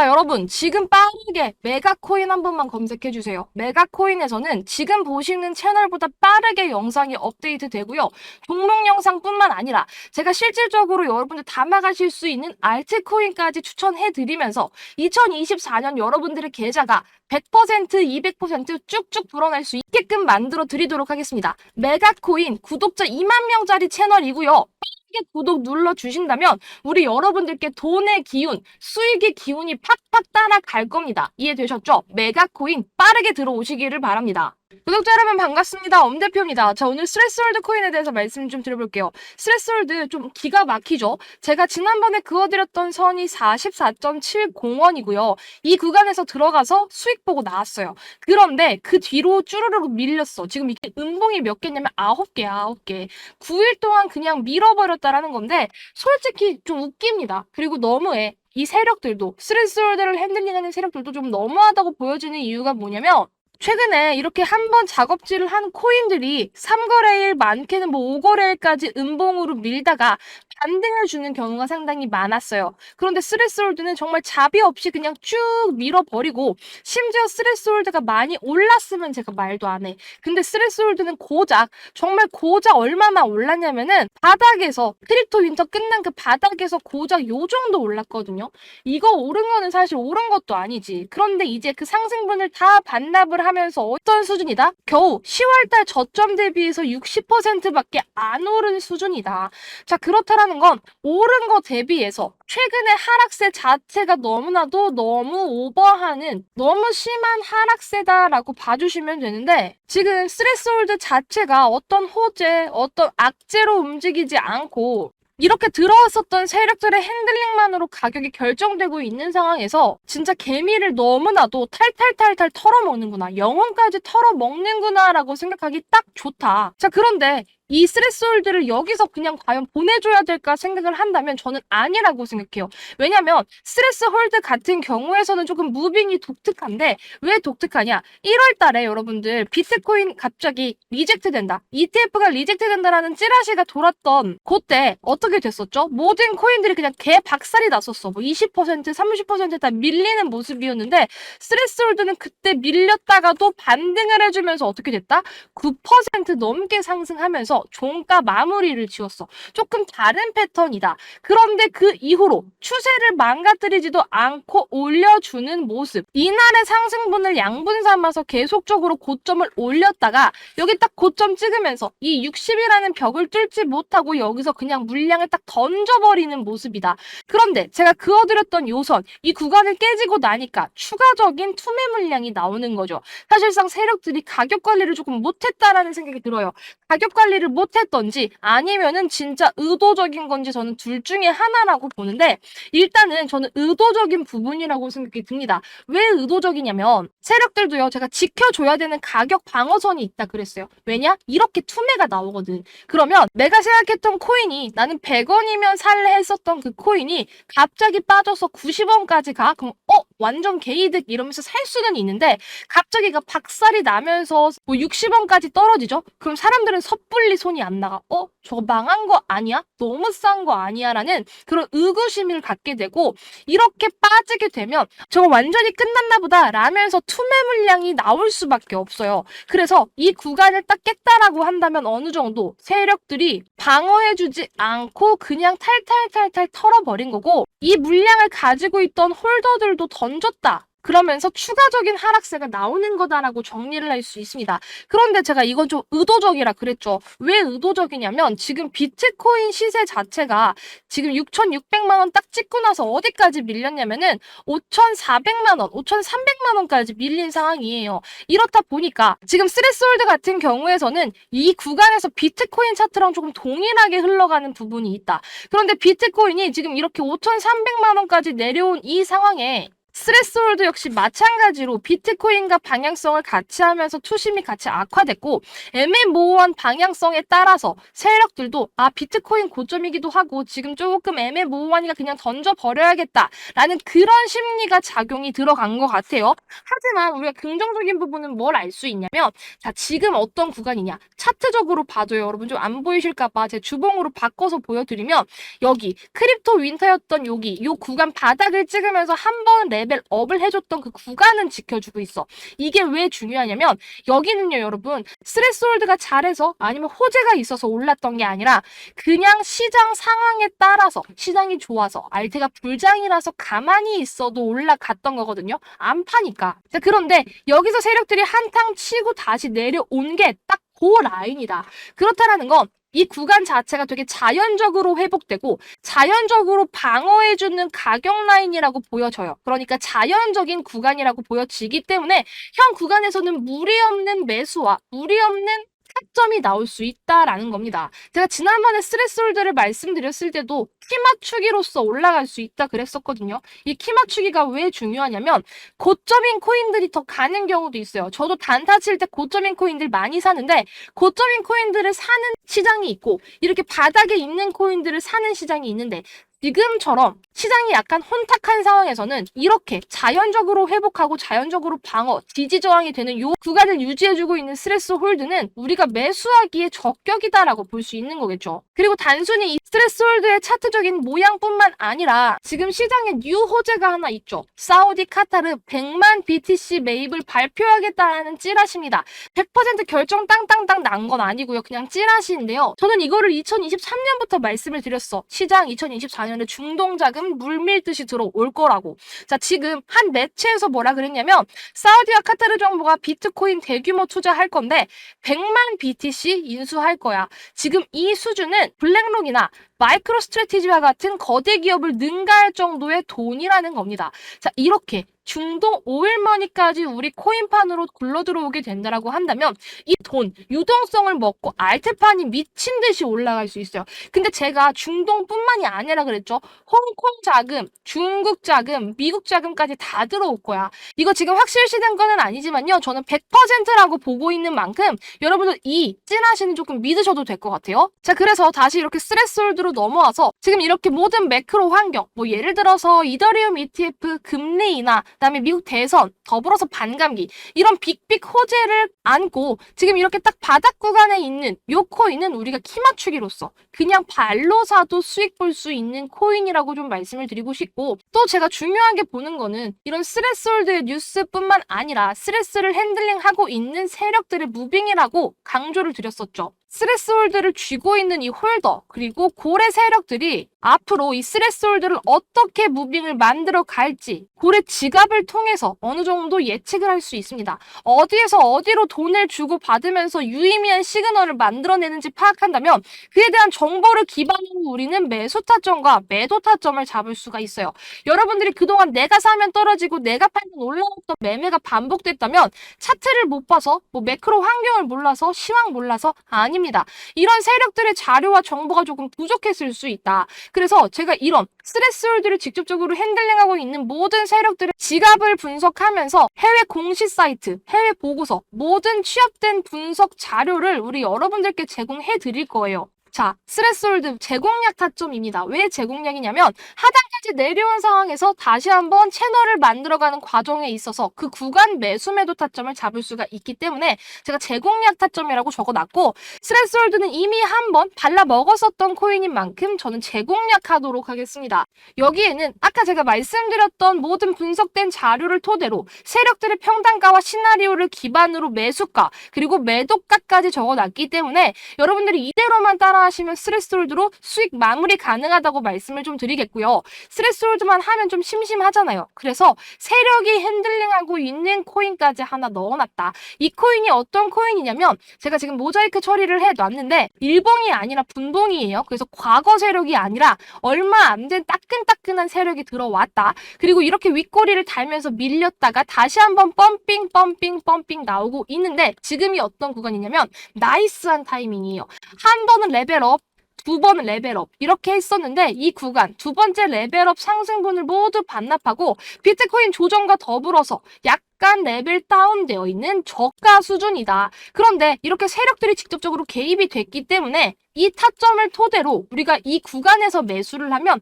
자, 여러분, 지금 빠르게 메가코인 한 번만 검색해 주세요. 메가코인에서는 지금 보시는 채널보다 빠르게 영상이 업데이트 되고요. 종목 영상뿐만 아니라 제가 실질적으로 여러분들 담아가실 수 있는 알트코인까지 추천해 드리면서 2024년 여러분들의 계좌가 100%, 200% 쭉쭉 불어날 수 있게끔 만들어 드리도록 하겠습니다. 메가코인 구독자 2만 명짜리 채널이고요. 빠르게 구독 눌러 주신다면 우리 여러분들께 돈의 기운, 수익의 기운이 팍팍 따라갈 겁니다. 이해되셨죠? 메가코인 빠르게 들어오시기를 바랍니다. 구독자 여러분 반갑습니다. 엄대표입니다. 자, 오늘 스트레스홀드 코인에 대해서 말씀 좀 드려볼게요. 스트레스홀드 좀 기가 막히죠? 제가 지난번에 그어드렸던 선이 44.70원이고요. 이 구간에서 들어가서 수익 보고 나왔어요. 그런데 그 뒤로 쭈르륵 밀렸어. 지금 이게 음봉이 몇 개냐면 9개야, 9개. 9일 동안 그냥 밀어버렸다라는 건데 솔직히 좀 웃깁니다. 그리고 너무해. 이 세력들도 스트레스홀드를 핸들링하는 세력들도 좀 너무하다고 보여지는 이유가 뭐냐면 최근에 이렇게 한 번 작업질을 한 코인들이 3거래일 많게는 뭐 5거래일까지 음봉으로 밀다가 반등을 주는 경우가 상당히 많았어요. 그런데 스트레스홀드는 정말 자비 없이 그냥 쭉 밀어버리고 심지어 스트레스홀드가 많이 올랐으면 제가 말도 안 해. 근데 스트레스홀드는 고작 정말 고작 얼마나 올랐냐면은 바닥에서 크립토 윈터 끝난 그 바닥에서 고작 요 정도 올랐거든요. 이거 오른 거는 사실 오른 것도 아니지. 그런데 이제 그 상승분을 다 반납을 하 면서 어떤 수준이다? 겨우 10월달 저점 대비해서 60%밖에 안 오른 수준이다. 자, 그렇다라는 건 오른 거 대비해서 최근의 하락세 자체가 너무나도 너무 오버하는 너무 심한 하락세다라고 봐주시면 되는데 지금 스트레스홀드 자체가 어떤 호재, 어떤 악재로 움직이지 않고 이렇게 들어왔었던 세력들의 핸들링만으로 가격이 결정되고 있는 상황에서 진짜 개미를 너무나도 탈탈탈탈 털어먹는구나. 영혼까지 털어먹는구나 라고 생각하기 딱 좋다. 자, 그런데 이 스트레스홀드를 여기서 그냥 과연 보내줘야 될까 생각을 한다면 저는 아니라고 생각해요. 왜냐면 스트레스홀드 같은 경우에서는 조금 무빙이 독특한데 왜 독특하냐? 1월 달에 여러분들 비트코인 갑자기 리젝트 된다. ETF가 리젝트 된다라는 찌라시가 돌았던 그때 어떻게 됐었죠? 모든 코인들이 그냥 개 박살이 났었어. 뭐 20%, 30%다 밀리는 모습이었는데 스트레스홀드는 그때 밀렸다가도 반등을 해주면서 어떻게 됐다? 9% 넘게 상승하면서 종가 마무리를 지었어. 조금 다른 패턴이다. 그런데 그 이후로 추세를 망가뜨리지도 않고 올려주는 모습. 이날의 상승분을 양분 삼아서 계속적으로 고점을 올렸다가 여기 딱 고점 찍으면서 이 60이라는 벽을 뚫지 못하고 여기서 그냥 물량을 딱 던져버리는 모습이다. 그런데 제가 그어드렸던 요선, 이 구간을 깨지고 나니까 추가적인 투매 물량이 나오는 거죠. 사실상 세력들이 가격 관리를 조금 못했다라는 생각이 들어요. 가격 관리를 못했던지 아니면은 진짜 의도적인 건지 저는 둘 중에 하나라고 보는데 일단은 저는 의도적인 부분이라고 생각이 듭니다. 왜 의도적이냐면 세력들도요 제가 지켜줘야 되는 가격 방어선이 있다 그랬어요. 왜냐? 이렇게 투매가 나오거든. 그러면 내가 생각했던 코인이 나는 100원이면 살래 했었던 그 코인이 갑자기 빠져서 90원까지 가? 그럼 어? 완전 개이득 이러면서 살 수는 있는데 갑자기 그 박살이 나면서 뭐 60원까지 떨어지죠? 그럼 사람들은 섣불리 손이 안 나가. 어? 저거 망한 거 아니야? 너무 싼 거 아니야? 라는 그런 의구심을 갖게 되고 이렇게 빠지게 되면 저거 완전히 끝났나 보다 라면서 투매 물량이 나올 수밖에 없어요. 그래서 이 구간을 딱 깼다라고 한다면 어느 정도 세력들이 방어해주지 않고 그냥 탈탈탈탈 털어버린 거고 이 물량을 가지고 있던 홀더들도 던 졌다. 그러면서 추가적인 하락세가 나오는 거다라고 정리를 할 수 있습니다. 그런데 제가 이건 좀 의도적이라 그랬죠. 왜 의도적이냐면 지금 비트코인 시세 자체가 지금 6,600만 원 딱 찍고 나서 어디까지 밀렸냐면은 5,400만 원, 5,300만 원까지 밀린 상황이에요. 이렇다 보니까 지금 스트레스홀드 같은 경우에서는 이 구간에서 비트코인 차트랑 조금 동일하게 흘러가는 부분이 있다. 그런데 비트코인이 지금 이렇게 5,300만 원까지 내려온 이 상황에 스트레스홀드 역시 마찬가지로 비트코인과 방향성을 같이 하면서 투심이 같이 악화됐고 애매모호한 방향성에 따라서 세력들도 아 비트코인 고점이기도 하고 지금 조금 애매모호하니까 그냥 던져버려야겠다라는 그런 심리가 작용이 들어간 것 같아요. 하지만 우리가 긍정적인 부분은 뭘 알 수 있냐면 자 지금 어떤 구간이냐 차트적으로 봐도요 여러분 좀 안 보이실까봐 제 주봉으로 바꿔서 보여드리면 여기 크립토 윈터였던 여기 요 구간 바닥을 찍으면서 한번 레벨 레벨업을 해줬던 그 구간은 지켜주고 있어. 이게 왜 중요하냐면 여기는요 여러분 스레스홀드가 잘해서 아니면 호재가 있어서 올랐던 게 아니라 그냥 시장 상황에 따라서 시장이 좋아서 알테가 불장이라서 가만히 있어도 올라갔던 거거든요. 안 파니까. 자 그런데 여기서 세력들이 한탕 치고 다시 내려온 게딱 그 라인이다. 그렇다라는 건 이 구간 자체가 되게 자연적으로 회복되고 자연적으로 방어해주는 가격 라인이라고 보여져요. 그러니까 자연적인 구간이라고 보여지기 때문에 현 구간에서는 무리 없는 매수와 무리 없는 타점이 나올 수 있다라는 겁니다. 제가 지난번에 스트레스홀드를 말씀드렸을 때도 키 맞추기로서 올라갈 수 있다 그랬었거든요. 이 키 맞추기가 왜 중요하냐면 고점인 코인들이 더 가는 경우도 있어요. 저도 단타 칠 때 고점인 코인들 많이 사는데 고점인 코인들을 사는 시장이 있고 이렇게 바닥에 있는 코인들을 사는 시장이 있는데 지금처럼 시장이 약간 혼탁한 상황에서는 이렇게 자연적으로 회복하고 자연적으로 방어, 지지 저항이 되는 요 구간을 유지해주고 있는 스트레스 홀드는 우리가 매수하기에 적격이다라고 볼 수 있는 거겠죠. 그리고 단순히 이 스트레스 홀드의 차트적인 모양뿐만 아니라 지금 시장에 뉴 호재가 하나 있죠. 사우디 카타르 100만 BTC 매입을 발표하겠다는 찌라시입니다. 100% 결정 땅땅땅 난 건 아니고요. 그냥 찌라시인데요. 저는 이거를 2023년부터 말씀을 드렸어. 시장 2024년 에 중동 자금 물밀듯이 들어올 거라고. 자, 지금 한 매체에서 뭐라 그랬냐면 사우디와 카타르 정부가 비트코인 대규모 투자할 건데 100만 BTC 인수할 거야. 지금 이 수준은 블랙록이나 마이크로 스트레티지와 같은 거대 기업을 능가할 정도의 돈이라는 겁니다. 자, 이렇게 중동 오일머니까지 우리 코인판으로 굴러 들어오게 된다라고 한다면 이 돈, 유동성을 먹고 알테판이 미친 듯이 올라갈 수 있어요. 근데 제가 중동뿐만이 아니라 그랬죠. 홍콩 자금, 중국 자금, 미국 자금까지 다 들어올 거야. 이거 지금 확실시된 거는 아니지만요. 저는 100%라고 보고 있는 만큼 여러분들 이 찐하시는 조금 믿으셔도 될 것 같아요. 자, 그래서 다시 이렇게 스트레스홀드로 넘어와서 지금 이렇게 모든 매크로 환경, 뭐 예를 들어서 이더리움 ETF 금리 인하, 그다음에 미국 대선, 더불어서 반감기 이런 빅빅 호재를 안고 지금 이렇게 딱 바닥 구간에 있는 요 코인은 우리가 키 맞추기로서 그냥 발로 사도 수익 볼 수 있는 코인이라고 좀 말씀을 드리고 싶고 또 제가 중요하게 보는 거는 이런 스트레스홀드의 뉴스뿐만 아니라 스트레스를 핸들링하고 있는 세력들의 무빙이라고 강조를 드렸었죠. 스트레스홀드를 쥐고 있는 이 홀더 그리고 고래 세력들이 앞으로 이 스트레스홀드를 어떻게 무빙을 만들어 갈지 고래 지갑을 통해서 어느 정도 예측을 할 수 있습니다. 어디에서 어디로 돈을 주고 받으면서 유의미한 시그널을 만들어내는지 파악한다면 그에 대한 정보를 기반으로 우리는 매수 타점과 매도 타점을 잡을 수가 있어요. 여러분들이 그동안 내가 사면 떨어지고 내가 팔면 올라왔던 매매가 반복됐다면 차트를 못 봐서 뭐 매크로 환경을 몰라서 시황 몰라서 아닙니다. 이런 세력들의 자료와 정보가 조금 부족했을 수 있다. 그래서 제가 이런 스트레스홀드를 직접적으로 핸들링하고 있는 모든 세력들의 지갑을 분석하면서 해외 공시 사이트, 해외 보고서, 모든 취합된 분석 자료를 우리 여러분들께 제공해 드릴 거예요. 자, 스트레스홀드 제공량 타점입니다. 왜 제공량이냐면 하단까지 내려온 상황에서 다시 한번 채널을 만들어가는 과정에 있어서 그 구간 매수 매도 타점을 잡을 수가 있기 때문에 제가 제공량 타점이라고 적어놨고 스트레스홀드는 이미 한번 발라 먹었었던 코인인 만큼 저는 제공략하도록 하겠습니다. 여기에는 아까 제가 말씀드렸던 모든 분석된 자료를 토대로 세력들의 평단가와 시나리오를 기반으로 매수가 그리고 매도가까지 적어놨기 때문에 여러분들이 이대로만 따라 하시면 스트레스홀드로 수익 마무리 가능하다고 말씀을 좀 드리겠고요. 스트레스홀드만 하면 좀 심심하잖아요. 그래서 세력이 핸들링하고 있는 코인까지 하나 넣어놨다. 이 코인이 어떤 코인이냐면 제가 지금 모자이크 처리를 해놨는데 일봉이 아니라 분봉이에요. 그래서 과거 세력이 아니라 얼마 안 된 따끈따끈한 세력이 들어왔다. 그리고 이렇게 윗꼬리를 달면서 밀렸다가 다시 한번 펌핑 펌핑 펌핑 나오고 있는데 지금이 어떤 구간이냐면 나이스한 타이밍이에요. 한 번은 레벨 업 두 번은 레벨업 이렇게 했었는데 이 구간 두 번째 레벨업 상승분을 모두 반납하고 비트코인 조정과 더불어서 약간 레벨 다운되어 있는 저가 수준이다. 그런데 이렇게 세력들이 직접적으로 개입이 됐기 때문에 이 타점을 토대로 우리가 이 구간에서 매수를 하면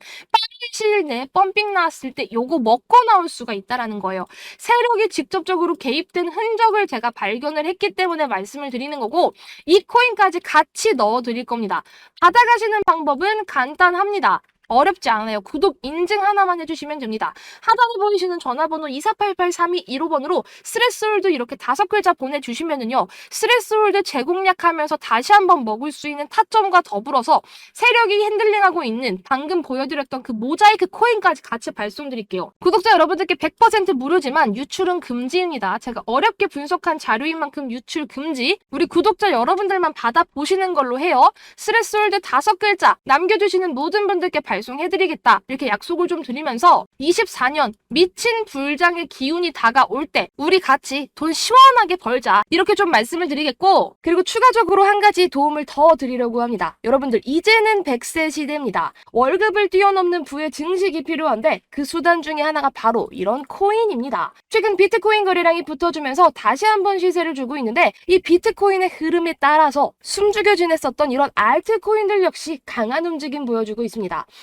시일 내에 펌핑 나왔을 때 요거 먹고 나올 수가 있다라는 거예요. 세력이 직접적으로 개입된 흔적을 제가 발견을 했기 때문에 말씀을 드리는 거고 이 코인까지 같이 넣어 드릴 겁니다. 받아가시는 방법은 간단합니다. 어렵지 않아요. 구독 인증 하나만 해주시면 됩니다. 하단에 보이시는 전화번호 2488-3215번으로 스트레스홀드 이렇게 다섯 글자 보내주시면은요. 스트레스홀드 제공약하면서 다시 한번 먹을 수 있는 타점과 더불어서 세력이 핸들링하고 있는 방금 보여드렸던 그 모자이크 코인까지 같이 발송드릴게요. 구독자 여러분들께 100% 무료지만 유출은 금지입니다. 제가 어렵게 분석한 자료인 만큼 유출 금지. 우리 구독자 여러분들만 받아보시는 걸로 해요. 스트레스홀드 다섯 글자 남겨주시는 모든 분들께 발 송해드리겠다. 이렇게 약속을 좀 드리면서 24년 미친 불장의 기운이 다가올 때 우리 같이 돈 시원하게 벌자. 이렇게 좀 말씀을 드리겠고 그리고 추가적으로 한 가지 도움을 더 드리려고 합니다. 여러분들 이제는 100세 시대입니다. 월급을 뛰어넘는 부의 증식이 필요한데 그 수단 중에 하나가 바로 이런 코인입니다. 최근 비트코인 거래량이 붙어주면서 다시 한번 시세를 주고 있는데 이 비트코인의 흐름에 따라서 숨죽여 지냈었던 이런 알트코인들 역시 강한 움직임 보여주고 있습니다.